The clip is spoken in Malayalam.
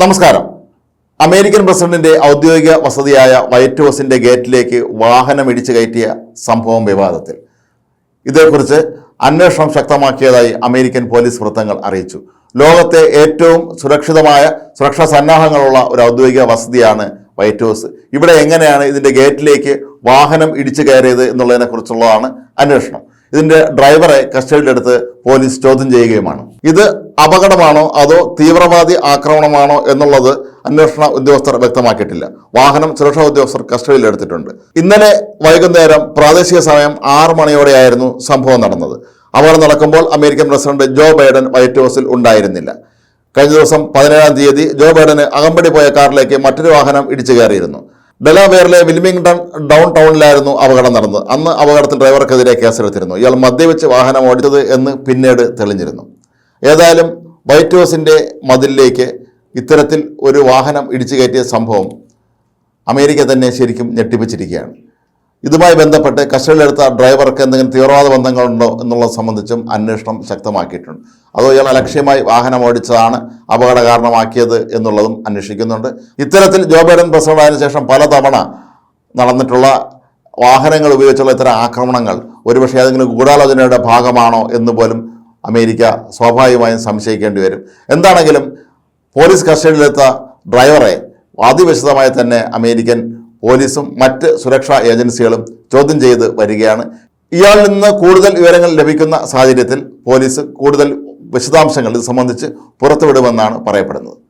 നമസ്കാരം. അമേരിക്കൻ പ്രസിഡന്റിന്റെ ഔദ്യോഗിക വസതിയായ വൈറ്റ് ഹൗസിന്റെ ഗേറ്റിലേക്ക് വാഹനം ഇടിച്ചു കയറ്റിയ സംഭവം വിവാദത്തിൽ. ഇതേക്കുറിച്ച് അന്വേഷണം ശക്തമാക്കിയതായി അമേരിക്കൻ പോലീസ് വൃത്തങ്ങൾ അറിയിച്ചു. ലോകത്തെ ഏറ്റവും സുരക്ഷിതമായ സുരക്ഷാ സന്നാഹങ്ങളുള്ള ഒരു ഔദ്യോഗിക വസതിയാണ് വൈറ്റ് ഹൗസ്. ഇവിടെ എങ്ങനെയാണ് ഇതിന്റെ ഗേറ്റിലേക്ക് വാഹനം ഇടിച്ചു കയറിയത് എന്നുള്ളതിനെ കുറിച്ചുള്ളതാണ് അന്വേഷണം. ഇതിന്റെ ഡ്രൈവറെ കസ്റ്റഡിയിലെടുത്ത് പോലീസ് ചോദ്യം ചെയ്യുകയുമാണ്. ഇത് അപകടമാണോ അതോ തീവ്രവാദി ആക്രമണമാണോ എന്നുള്ളത് അന്വേഷണ ഉദ്യോഗസ്ഥർ വ്യക്തമാക്കിയിട്ടില്ല. വാഹനം സുരക്ഷാ ഉദ്യോഗസ്ഥർ കസ്റ്റഡിയിലെടുത്തിട്ടുണ്ട്. ഇന്നലെ വൈകുന്നേരം പ്രാദേശിക സമയം ആറ് മണിയോടെയായിരുന്നു സംഭവം നടന്നത്. അപകടം നടക്കുമ്പോൾ American president Joe Biden white ഹൗസിൽ ഉണ്ടായിരുന്നില്ല. കഴിഞ്ഞ ദിവസം പതിനേഴാം തീയതി ജോ ബൈഡന് അകമ്പടി പോയ കാറിലേക്ക് മറ്റൊരു വാഹനം ഇടിച്ചു കയറിയിരുന്നു. ഡെലാവെയറിലെ വിൽമിംഗ്ടൺ ഡൗൺ ടൗണിലായിരുന്നു അപകടം നടന്നത്. അന്ന് അപകടത്തിൽ ഡ്രൈവർക്കെതിരെ കേസെടുത്തിരുന്നു. ഇയാൾ മദ്യവെച്ച് വാഹനം ഓടിച്ചത് എന്ന് പിന്നീട് തെളിഞ്ഞിരുന്നു. ഏതായാലും വൈറ്റ് ഹൗസിന്റെ മതിലിലേക്ക് ഇത്തരത്തിൽ ഒരു വാഹനം ഇടിച്ചു കയറ്റിയ സംഭവം അമേരിക്ക തന്നെ ശരിക്കും ഞെട്ടിപ്പിച്ചിരിക്കുകയാണ്. ഇതുമായി ബന്ധപ്പെട്ട് കസ്റ്റഡിയിലെടുത്ത ഡ്രൈവർക്ക് എന്തെങ്കിലും തീവ്രവാദ ബന്ധങ്ങളുണ്ടോ എന്നുള്ളത് സംബന്ധിച്ചും അന്വേഷണം ശക്തമാക്കിയിട്ടുണ്ട്. അതോ ഇയാൾ അലക്ഷ്യമായി വാഹനം ഓടിച്ചതാണ് അപകട കാരണമാക്കിയത് എന്നുള്ളതും അന്വേഷിക്കുന്നുണ്ട്. ഇത്തരത്തിൽ ജോ ബൈഡൻ പ്രസിഡന്റായതിനു ശേഷം പലതവണ നടന്നിട്ടുള്ള വാഹനങ്ങൾ ഉപയോഗിച്ചുള്ള ഇത്തരം ആക്രമണങ്ങൾ ഒരുപക്ഷെ ഏതെങ്കിലും ഗൂഢാലോചനയുടെ ഭാഗമാണോ എന്ന് പോലും അമേരിക്ക സ്വാഭാവികമായും സംശയിക്കേണ്ടി വരും. എന്താണെങ്കിലും പോലീസ് കസ്റ്റഡിയിലെത്ത ഡ്രൈവറെ അതിവിശദമായി തന്നെ അമേരിക്കൻ പോലീസും മറ്റ് സുരക്ഷാ ഏജൻസികളും ചോദ്യം ചെയ്ത് വരികയാണ്. ഇയാളിൽ നിന്ന് കൂടുതൽ വിവരങ്ങൾ ലഭിക്കുന്ന സാഹചര്യത്തിൽ പോലീസ് കൂടുതൽ വിശദാംശങ്ങൾ ഇത് സംബന്ധിച്ച് പുറത്തുവിടുമെന്നാണ് പറയപ്പെടുന്നത്.